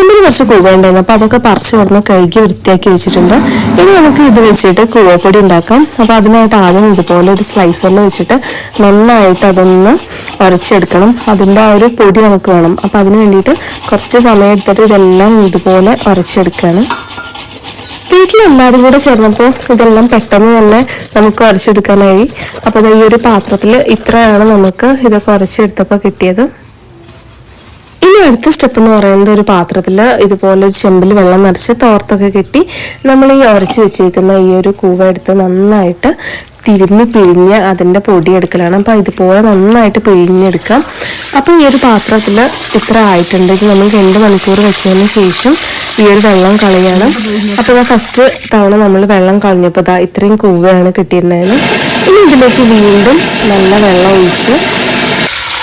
പറമ്പിൽ കുറച്ച് കൂവ ഉണ്ടായിരുന്നു. അപ്പോൾ അതൊക്കെ പറിച്ചു കൊടുന്ന് കഴുകി വൃത്തിയാക്കി വെച്ചിട്ടുണ്ട്. ഇനി നമുക്ക് ഇത് വെച്ചിട്ട് കൂവപ്പൊടി ഉണ്ടാക്കാം. അപ്പോൾ അതിനായിട്ട് ആദ്യം ഇതുപോലെ ഒരു സ്ലൈസറിൽ വെച്ചിട്ട് നന്നായിട്ട് അതൊന്ന് ഉരച്ചെടുക്കണം അതിന്റെ ആ ഒരു പൊടി നമുക്ക് വേണം. അപ്പോൾ അതിന് വേണ്ടിയിട്ട് കുറച്ച് സമയം എടുത്തിട്ട് ഇതെല്ലാം ഇതുപോലെ ഉരച്ചെടുക്കുകയാണ് വീട്ടിലെല്ലാവരും കൂടെ ചേർന്നപ്പോൾ ഇതെല്ലാം പെട്ടെന്ന് തന്നെ നമുക്ക് ഉരച്ചെടുക്കാനായി അപ്പോൾ ഈ ഒരു പാത്രത്തിൽ ഇത്രയാണ് നമുക്ക് ഇതൊക്കെ ഉരച്ചെടുത്തപ്പോൾ കിട്ടിയത്. ഇനി അടുത്ത സ്റ്റെപ്പ് എന്ന് പറയുന്നത് ഒരു പാത്രത്തിൽ ഇതുപോലെ ഒരു ചെമ്പിൽ വെള്ളം നിറച്ച് തോർത്തൊക്കെ കെട്ടി നമ്മൾ ഈ ഉരച്ച് വെച്ചിരിക്കുന്ന ഈ ഒരു കൂവ എടുത്ത് നന്നായിട്ട് തിരുമ്മി പിഴിഞ്ഞ് അതിന്റെ പൊടി എടുക്കലാണ്. അപ്പോൾ ഇതുപോലെ നന്നായിട്ട് പിഴിഞ്ഞെടുക്കാം. അപ്പോൾ ഈ ഒരു പാത്രത്തിൽ ഇത്ര ആയിട്ടുണ്ടെങ്കിൽ നമ്മൾ രണ്ട് മണിക്കൂർ വെച്ചതിന് ശേഷം ഈ ഒരു വെള്ളം കളയാണ്. അപ്പോൾ ഞാൻ ഫസ്റ്റ് തവണ നമ്മൾ വെള്ളം കളഞ്ഞപ്പോൾ ഇത്രയും കൂവയാണ് കിട്ടിയിട്ടുണ്ടായിരുന്നത് ഇനി ഇതിലേക്ക് വീണ്ടും നല്ല വെള്ളം ഒഴിച്ച്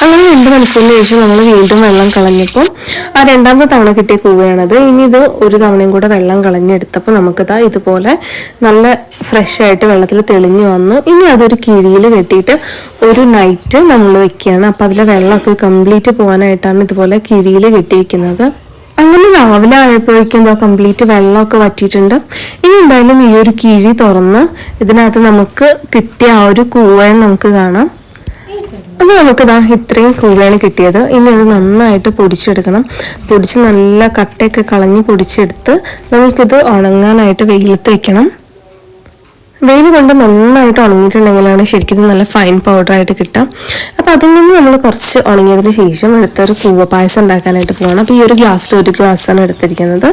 അങ്ങനെ രണ്ട് മണിക്കൂറിന് ശേഷം നമ്മൾ വീണ്ടും വെള്ളം കളഞ്ഞപ്പോൾ ആ രണ്ടാമത്തെ തവണ കിട്ടിയ കൂവയാണത് ഇനി ഇത് ഒരു തവണയും കൂടെ വെള്ളം കളഞ്ഞെടുത്തപ്പോൾ നമുക്കിതാ ഇതുപോലെ നല്ല ഫ്രഷ് ആയിട്ട് വെള്ളത്തിൽ തെളിഞ്ഞു വന്നു. ഇനി അതൊരു കിഴിയിൽ കെട്ടിയിട്ട് ഒരു നൈറ്റ് നമ്മൾ വെക്കുകയാണ്. അപ്പം അതിലെ വെള്ളമൊക്കെ കംപ്ലീറ്റ് പോകാനായിട്ടാണ് ഇതുപോലെ കിഴിയിൽ കെട്ടി അങ്ങനെ രാവിലെ ആയപ്പോഴേക്കും എന്താ കംപ്ലീറ്റ് വെള്ളമൊക്കെ വറ്റിയിട്ടുണ്ട്. ഇനി എന്തായാലും ഈ ഒരു കിഴി തുറന്ന് ഇതിനകത്ത് നമുക്ക് കിട്ടിയ ആ ഒരു കൂവയെ നമുക്ക് കാണാം. അപ്പോൾ നമുക്കിതാ ഇത്രയും കൂവയാണ് കിട്ടിയത്. ഇനി അത് നന്നായിട്ട് പൊടിച്ചെടുക്കണം. പൊടിച്ച് നല്ല കട്ടയൊക്കെ കളഞ്ഞ് പൊടിച്ചെടുത്ത് നമുക്കിത് ഉണങ്ങാനായിട്ട് വെയിലത്ത് വെക്കണം. വെയിൽ കൊണ്ട് നന്നായിട്ട് ഉണങ്ങിയിട്ടുണ്ടെങ്കിലാണ് ശരിക്കും നല്ല ഫൈൻ പൗഡറായിട്ട് കിട്ടുക. അപ്പോൾ അതിൽ നിന്ന് നമ്മൾ കുറച്ച് ഉണങ്ങിയതിന് ശേഷം എടുത്തൊരു കൂവ പായസം ഉണ്ടാക്കാനായിട്ട് പോകണം അപ്പോൾ ഈ ഒരു ഗ്ലാസ്സിൽ ഒരു ഗ്ലാസ്സാണ് എടുത്തിരിക്കുന്നത്.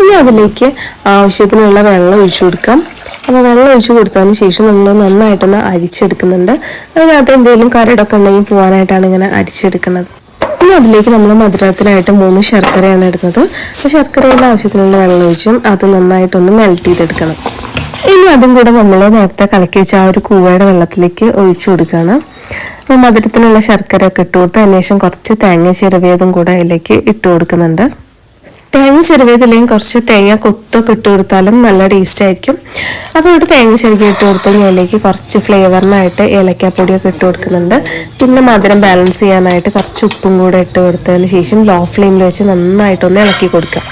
ഇനി അതിലേക്ക് ആവശ്യത്തിനുള്ള വെള്ളം ഒഴിച്ചു കൊടുക്കാം. അപ്പോൾ വെള്ളം ഒഴിച്ച് കൊടുത്തതിന് ശേഷം നമ്മൾ നന്നായിട്ടൊന്ന് അരിച്ചെടുക്കുന്നുണ്ട്. അതിനകത്ത് എന്തെങ്കിലും കരടൊക്കെ ഉണ്ടെങ്കിൽ പോകാനായിട്ടാണ് ഇങ്ങനെ അരിച്ചെടുക്കുന്നത്. ഇനി അതിലേക്ക് നമ്മൾ മധുരത്തിനായിട്ട് മൂന്ന് ശർക്കരയാണ് ഇടുന്നത്. അപ്പോൾ ശർക്കരയുടെ ആവശ്യത്തിനുള്ള വെള്ളം ഒഴിച്ചും അത് നന്നായിട്ടൊന്ന് മെൽറ്റ് ചെയ്തെടുക്കണം. ഇനി അതും കൂടെ നമ്മൾ നേരത്തെ കലക്കി വെച്ച ആ ഒരു കൂവയുടെ വെള്ളത്തിലേക്ക് ഒഴിച്ചു കൊടുക്കുകയാണ്. അപ്പോൾ മധുരത്തിനുള്ള ശർക്കര ഒക്കെ ഇട്ട് കൊടുത്ത് ശേഷം കുറച്ച് തേങ്ങ ചിരവിയതും കൂടെ അതിലേക്ക് ഇട്ട് കൊടുക്കുന്നുണ്ട്. തേങ്ങ ചെറുവേതിലേയും കുറച്ച് തേങ്ങ കൊത്തൊക്കെ ഇട്ട് കൊടുത്താലും നല്ല ടേസ്റ്റ് ആയിരിക്കും. അപ്പോൾ ഇവിടെ തേങ്ങ ചെറുക്കി ഇട്ട് കൊടുത്ത് അതിലേക്ക് കുറച്ച് ഫ്ലേവറിനായിട്ട് ഏലക്കാപ്പൊടിയൊക്കെ ഇട്ട് കൊടുക്കുന്നുണ്ട്. പിന്നെ മധുരം ബാലൻസ് ചെയ്യാനായിട്ട് കുറച്ച് ഉപ്പും കൂടെ ഇട്ട് കൊടുത്തതിന് ശേഷം ലോ ഫ്ലെയിമിൽ വെച്ച് നന്നായിട്ടൊന്ന് ഇളക്കി കൊടുക്കാം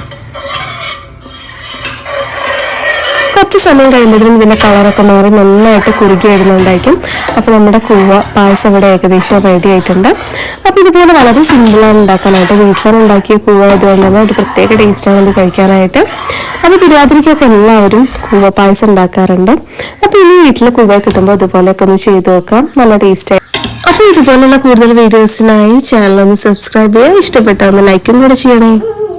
കുറച്ച് സമയം കഴിയുമ്പോഴത്തേനും ഇതിന്റെ കളറൊക്കെ മാറി നന്നായിട്ട് കുറുകി വരുന്നുണ്ടായിരിക്കും. അപ്പോൾ നമ്മുടെ കൂവ പായസം ഇവിടെ ഏകദേശം റെഡി ആയിട്ടുണ്ട്. അപ്പോൾ ഇതുപോലെ വളരെ സിമ്പിളാണ് ഉണ്ടാക്കാനായിട്ട് വീട്ടിലാണ് ഉണ്ടാക്കിയ കൂവ. ഇതുകൊണ്ട് തന്നെ ഒരു പ്രത്യേക ടേസ്റ്റാണ് ഇത് കഴിക്കാനായിട്ട്. അപ്പോൾ തിരുവാതിരയ്ക്കൊക്കെ എല്ലാവരും കൂവ പായസം ഉണ്ടാക്കാറുണ്ട്. അപ്പോൾ ഇനി വീട്ടിൽ കൂവ കിട്ടുമ്പോൾ ഇതുപോലെയൊക്കെ ഒന്ന് ചെയ്ത് നോക്കാം. നല്ല ടേസ്റ്റായി അപ്പോൾ ഇതുപോലുള്ള കൂടുതൽ വീഡിയോസിനായി ചാനൽ ഒന്ന് സബ്സ്ക്രൈബ് ചെയ്യുക. ഇഷ്ടപ്പെട്ടാൽ ഒന്ന് ലൈക്കും കൂടെ ചെയ്യണേ.